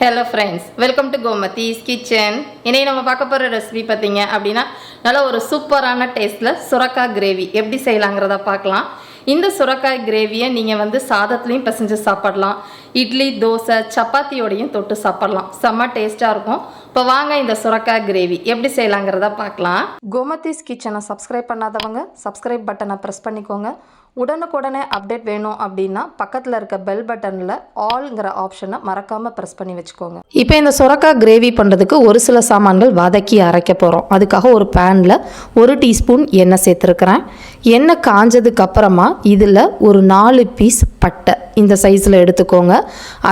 Hello friends welcome to Gomathi's kitchen இன்னைக்கு நம்ம பார்க்க போகிற ரெசிபி பார்த்தீங்க அப்படின்னா நல்ல ஒரு சூப்பரான டேஸ்ட்டில் சுரக்காய் கிரேவி எப்படி செய்யலாங்கிறத பார்க்கலாம். இந்த சுரக்காய் கிரேவியை நீங்கள் வந்து சாதத்துலேயும் பிசைஞ்சு சாப்பிடலாம். இட்லி தோசை சப்பாத்தியோடையும் தொட்டு சாப்பிடலாம். செம்ம டேஸ்ட்டாக இருக்கும். இப்போ வாங்க இந்த சுரக்காய் கிரேவி எப்படி செய்யலாங்கிறத பார்க்கலாம். கோமதிஸ் கிச்சனை சப்ஸ்கிரைப் பண்ணாதவங்க சப்ஸ்கிரைப் பட்டனை ப்ரெஸ் பண்ணிக்கோங்க. உடனுக்குடனே அப்டேட் வேணும் அப்படின்னா பக்கத்தில் இருக்க பெல் பட்டனில் ஆல்ங்கிற ஆப்ஷனை மறக்காமல் ப்ரெஸ் பண்ணி வச்சுக்கோங்க. இப்போ இந்த சுரக்காய் கிரேவி பண்ணுறதுக்கு ஒரு சில சாமான்கள் வதக்கி அரைக்க போகிறோம் அதுக்காக ஒரு பேனில் ஒரு டீஸ்பூன் எண்ணெய் சேர்த்துருக்குறேன். எண்ணெய் காஞ்சதுக்கு அப்புறமா இதில் ஒரு நாலு பீஸ் பட்டை இந்த சைஸில் எடுத்துக்கோங்க.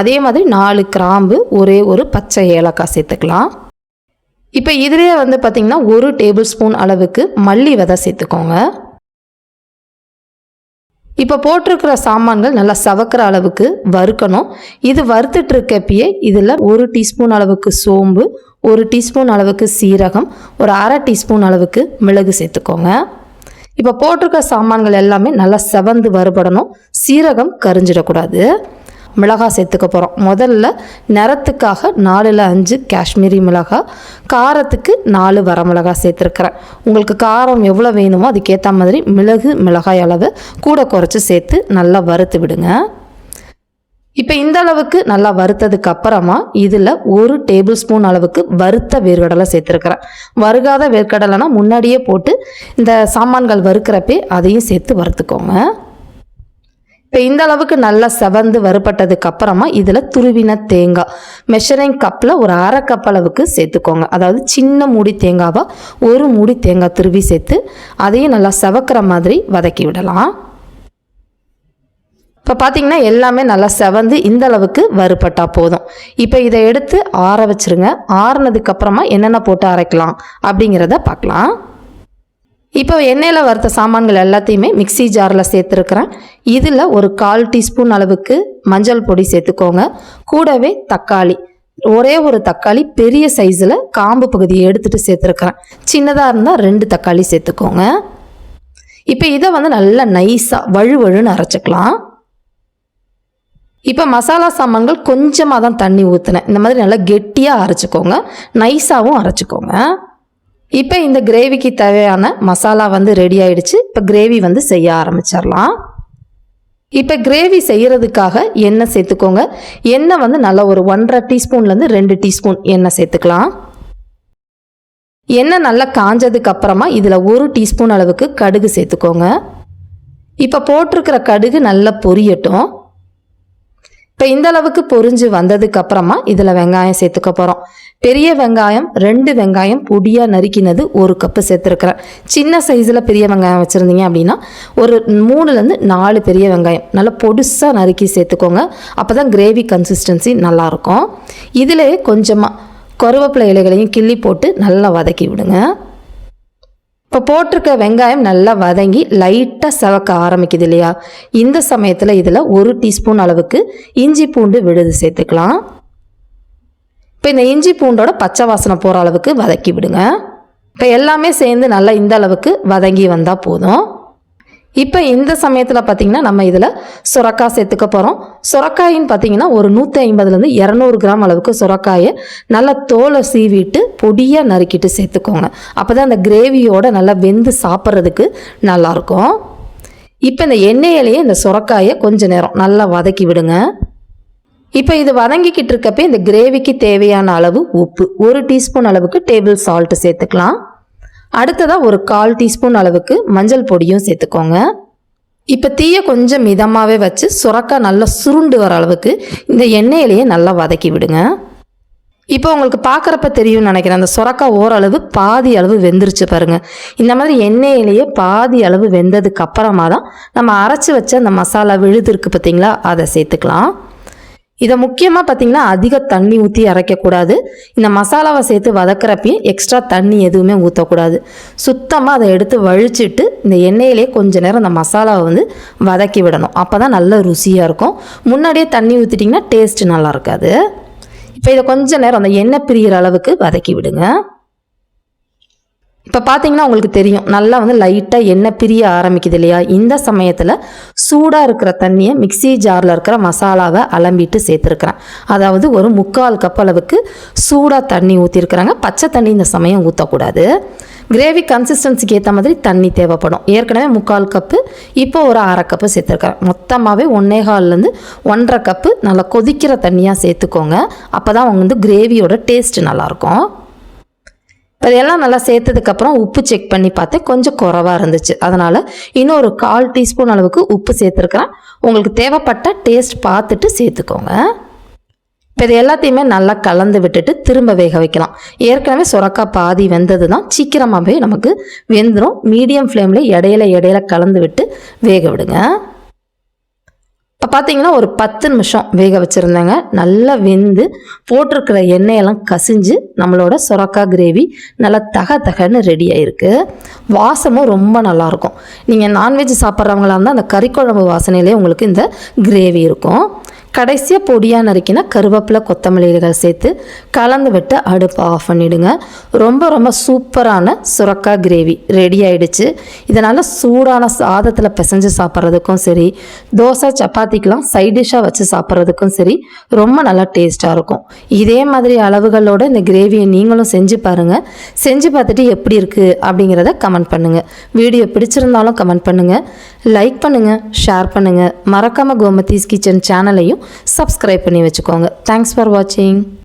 அதே மாதிரி நாலு கிராம்பு ஒரே ஒரு பச்சை ஏலக்காய் சேர்த்துக்கலாம். இப்போ இதுலேயே வந்து பார்த்திங்கன்னா ஒரு டேபிள் ஸ்பூன் அளவுக்கு மல்லி விதை சேர்த்துக்கோங்க. இப்போ போட்டிருக்கிற சாமான்கள் நல்லா சவக்கிற அளவுக்கு வறுக்கணும். இது வறுத்துட்டு இருக்கப்பயே இதில் ஒரு டீஸ்பூன் அளவுக்கு சோம்பு ஒரு டீஸ்பூன் அளவுக்கு சீரகம் ஒரு அரை டீஸ்பூன் அளவுக்கு மிளகு சேர்த்துக்கோங்க. இப்போ போட்டிருக்க சாமான்கள் எல்லாமே நல்லா செவந்து வறுபடணும். சீரகம் கரிஞ்சிடக்கூடாது. மிளகாய் சேர்த்துக்க போகிறோம் முதல்ல நிறத்துக்காக நாலில் அஞ்சு காஷ்மீரி மிளகாய் காரத்துக்கு நாலு வரமிளகாய் சேர்த்துருக்குறேன். உங்களுக்கு காரம் எவ்வளோ வேணுமோ அதுக்கேற்ற மாதிரி மிளகு மிளகாய் அளவு கூட குறைச்சி சேர்த்து நல்லா வறுத்து விடுங்க. இப்போ இந்த அளவுக்கு நல்லா வறுத்ததுக்கு அப்புறமா இதில் ஒரு டேபிள் ஸ்பூன் அளவுக்கு வறுத்த வேர்க்கடலை சேர்த்துருக்குறேன். வறுகாத வேர்க்கடலைனா முன்னாடியே போட்டு இந்த சாமான்கள் வறுக்கிறப்பே அதையும் சேர்த்து வறுத்துக்கோங்க. இப்போ இந்த அளவுக்கு நல்லா செவந்து வறுபட்டதுக்கு அப்புறமா இதில் துருவின தேங்காய் மெஷரிங் கப்பில் ஒரு அரை கப் அளவுக்கு சேர்த்துக்கோங்க. அதாவது சின்ன மூடி தேங்காவாக ஒரு மூடி தேங்காய் துருவி சேர்த்து அதையும் நல்லா செவக்கிற மாதிரி வதக்கி விடலாம். இப்போ பார்த்தீங்கன்னா எல்லாமே நல்லா செவந்து இந்த அளவுக்கு போதும். இப்போ இதை எடுத்து ஆற வச்சிருங்க. ஆறுனதுக்கப்புறமா என்னென்ன போட்டு அரைக்கலாம் அப்படிங்கிறத பார்க்கலாம் இப்போ எண்ணெயில் வறுத்த சாமான்கள் எல்லாத்தையுமே மிக்ஸி ஜாரில் சேர்த்துருக்குறேன். இதில் ஒரு கால் டீஸ்பூன் அளவுக்கு மஞ்சள் பொடி சேர்த்துக்கோங்க. கூடவே தக்காளி. ஒரே ஒரு தக்காளி பெரிய சைஸில் காம்பு பகுதியை எடுத்துகிட்டு சேர்த்துருக்குறேன். சின்னதாக இருந்தால் ரெண்டு தக்காளி சேர்த்துக்கோங்க. இப்போ இதை வந்து நல்லா நைஸாக வழுவழுன்னு அரைச்சிக்கலாம். இப்போ மசாலா சாமான்கள் கொஞ்சமாக தான் தண்ணி ஊற்றினேன் இந்த மாதிரி நல்லா கெட்டியாக அரைச்சிக்கோங்க. நைஸாகவும் அரைச்சிக்கோங்க. இப்போ இந்த கிரேவிக்கு தேவையான மசாலா வந்து ரெடி ஆயிடுச்சு. இப்போ கிரேவி வந்து செய்ய ஆரம்பிச்சிடலாம். இப்போ கிரேவி செய்கிறதுக்காக எண்ணெய் சேர்த்துக்கோங்க. எண்ணெய் வந்து நல்லா ஒரு ஒன்றரை டீஸ்பூன்லேருந்து ரெண்டு டீஸ்பூன் எண்ணெய் சேர்த்துக்கலாம். எண்ணெய் நல்லா காஞ்சதுக்கு அப்புறமா இதில் ஒரு டீஸ்பூன் அளவுக்கு கடுகு சேர்த்துக்கோங்க. இப்போ போட்டிருக்கிற கடுகு நல்லா பொரியட்டும். இப்போ இந்த அளவுக்கு பொரிஞ்சு வந்ததுக்கு அப்புறமா இதில் வெங்காயம் சேர்த்துக்க போகிறோம் பெரிய வெங்காயம் ரெண்டு வெங்காயம் பொடியாக நறுக்கினது ஒரு கப்பு சேர்த்துருக்குறேன். சின்ன சைஸில் பெரிய வெங்காயம் வச்சுருந்தீங்க அப்படின்னா ஒரு மூணுலேருந்து நாலு பெரிய வெங்காயம் நல்லா பொடுசாக நறுக்கி சேர்த்துக்கோங்க. அப்போ தான் கிரேவி கன்சிஸ்டன்சி நல்லாயிருக்கும். இதிலே கொஞ்சமாக கருவேப்பிலை இலைகளையும் கிள்ளி போட்டு நல்லா வதக்கி விடுங்க. இப்போ போட்டிருக்க வெங்காயம் நல்லா வதங்கி லைட்டாக செவக்க ஆரம்பிக்குது இல்லையா? இந்த சமயத்தில் இதில் ஒரு டீஸ்பூன் அளவுக்கு இஞ்சி பூண்டு விழுது சேர்த்துக்கலாம். இப்போ இந்த இஞ்சி பூண்டோட பச்சை வாசனை போகிற அளவுக்கு வதக்கி விடுங்க. இப்போ எல்லாமே சேர்ந்து நல்லா இந்த அளவுக்கு வதங்கி வந்தால் போதும். இப்போ இந்த சமயத்தில் பார்த்தீங்கன்னா நம்ம இதில் சுரக்காய் சேர்த்துக்க போகிறோம் சுரக்காயின்னு பார்த்தீங்கன்னா ஒரு நூற்றி ஐம்பதுலேருந்து இரநூறு கிராம் அளவுக்கு சுரக்காயை நல்லா தோலை சீவிட்டு பொடியாக நறுக்கிட்டு சேர்த்துக்கோங்க. அப்போ தான் அந்த கிரேவியோட நல்லா வெந்து சாப்பிட்றதுக்கு நல்லாயிருக்கும். இப்போ இந்த எண்ணெயிலேயே இந்த சுரக்காயை கொஞ்சம் நேரம் நல்லா வதக்கி விடுங்க. இப்போ இது வதங்கிக்கிட்டு இருக்கப்ப இந்த கிரேவிக்கு தேவையான அளவு உப்பு. ஒரு டீஸ்பூன் அளவுக்கு டேபிள் சால்ட்டு சேர்த்துக்கலாம். அடுத்ததாக ஒரு கால் டீஸ்பூன் அளவுக்கு மஞ்சள் பொடியும் சேர்த்துக்கோங்க. இப்போ தீயை கொஞ்சம் மிதமாகவே வச்சு சுரக்காய் நல்லா சுருண்டு வர அளவுக்கு இந்த எண்ணெயிலேயே நல்லா வதக்கி விடுங்க. இப்போ உங்களுக்கு பார்க்குறப்ப தெரியும்னு நினைக்கிறேன் அந்த சுரக்காய் ஓரளவு பாதி அளவு வெந்துருச்சு பாருங்கள் இந்த மாதிரி எண்ணெயிலேயே பாதி அளவு வெந்ததுக்கு அப்புறமா தான் நம்ம அரைச்சி வச்ச அந்த மசாலா விழுது இருக்குது பார்த்தீங்களா அதை சேர்த்துக்கலாம். இதை முக்கியமாக பார்த்தீங்கன்னா அதிக தண்ணி ஊற்றி அரைக்கக்கூடாது. இந்த மசாலாவை சேர்த்து வதக்குறப்பையும் எக்ஸ்ட்ரா தண்ணி எதுவுமே ஊற்றக்கூடாது சுத்தமாக அதை எடுத்து வழிச்சிட்டு இந்த எண்ணெயிலே கொஞ்ச நேரம் அந்த மசாலாவை வந்து வதக்கி விடணும். அப்போ தான் நல்ல ருசியாக இருக்கும். முன்னாடியே தண்ணி ஊற்றிட்டிங்கன்னா டேஸ்ட் நல்லா இருக்காது. இப்போ இதை கொஞ்ச நேரம் அந்த எண்ணெய் பிரிகிற அளவுக்கு வதக்கி விடுங்க. இப்போ பார்த்தீங்கன்னா உங்களுக்கு தெரியும் நல்லா வந்து லைட்டாக எண்ணெய் பிரிய ஆரம்பிக்குது இல்லையா? இந்த சமயத்தில் சூடாக இருக்கிற தண்ணியை மிக்ஸி ஜாரில் இருக்கிற மசாலாவை அலம்பிட்டு சேர்த்துருக்குறேன். அதாவது ஒரு முக்கால் கப் அளவுக்கு சூடாக தண்ணி ஊற்றிருக்கிறாங்க பச்சை தண்ணி இந்த சமயம் ஊற்றக்கூடாது கிரேவி கன்சிஸ்டன்சிக்கு ஏற்ற மாதிரி தண்ணி தேவைப்படும். ஏற்கனவே முக்கால் கப்பு இப்போ ஒரு அரை கப்பு சேர்த்துருக்கேன் மொத்தமாகவே ஒன்னே கால்லேருந்து ஒன்றரை கப்பு நல்லா கொதிக்கிற தண்ணியாக சேர்த்துக்கோங்க. அப்போ தான் அவங்க வந்து கிரேவியோட டேஸ்ட் நல்லாயிருக்கும் இப்போ இதெல்லாம் நல்லா சேர்த்ததுக்கப்புறம் உப்பு செக் பண்ணி பார்த்தேன் கொஞ்சம் குறவாக இருந்துச்சு. அதனால் இன்னும் ஒரு கால் டீஸ்பூன் அளவுக்கு உப்பு சேர்த்துருக்குறேன். உங்களுக்கு தேவைப்பட்ட டேஸ்ட் பார்த்துட்டு சேர்த்துக்கோங்க. இப்போ இது எல்லாத்தையுமே நல்லா கலந்து விட்டுட்டு திரும்ப வேக வைக்கலாம். ஏற்கனவே சுரக்காய் பாதி வெந்தது தான் சீக்கிரமாகவே நமக்கு வெந்துடும் மீடியம் ஃப்ளேமில் இடையில இடையில கலந்து விட்டு வேக விடுங்க. இப்போ பார்த்தீங்கன்னா ஒரு பத்து நிமிஷம் வேக வச்சுருந்தேங்க. நல்லா வெந்து போட்டிருக்கிற எண்ணெயெல்லாம் கசிஞ்சு நம்மளோட சுரக்காய் கிரேவி நல்லா தக தகன்னு ரெடி ஆகிருக்கு வாசமும் ரொம்ப நல்லாயிருக்கும் நீங்கள் நான்வெஜ் சாப்பிட்றவங்களா இருந்தால் அந்த கறிக்குழம்பு வாசனையிலே உங்களுக்கு இந்த கிரேவி இருக்கும். கடைசியாக பொடியாக நறுக்கினா கருவேப்பிலை கொத்தமல்லிகள் சேர்த்து கலந்து விட்டு அடுப்பை ஆஃப் பண்ணிவிடுங்க ரொம்ப ரொம்ப சூப்பரான சுரக்காய் கிரேவி ரெடி ஆயிடுச்சு. இதனால் சூடான சாதத்தில் பிசைஞ்சு சாப்பிட்றதுக்கும் சரி தோசை சப்பாத்திக்கெலாம் சைட் டிஷ்ஷாக வச்சு சாப்பிட்றதுக்கும் சரி ரொம்ப நல்லா டேஸ்ட்டாக இருக்கும். இதே மாதிரி அளவுகளோட இந்த கிரேவியை நீங்களும் செஞ்சு பாருங்கள் செஞ்சு பார்த்துட்டு எப்படி இருக்குது அப்படிங்கிறத கமெண்ட் பண்ணுங்கள் வீடியோ பிடிச்சிருந்தாலும் கமெண்ட் பண்ணுங்கள் லைக் பண்ணுங்கள் ஷேர் பண்ணுங்கள் மறக்காமல் கோமதீஸ் கிச்சன் சேனலையும் சப்ஸ்கிரைப் பண்ணி வச்சுக்கோங்க. தேங்க்ஸ் ஃபார் வாட்சிங்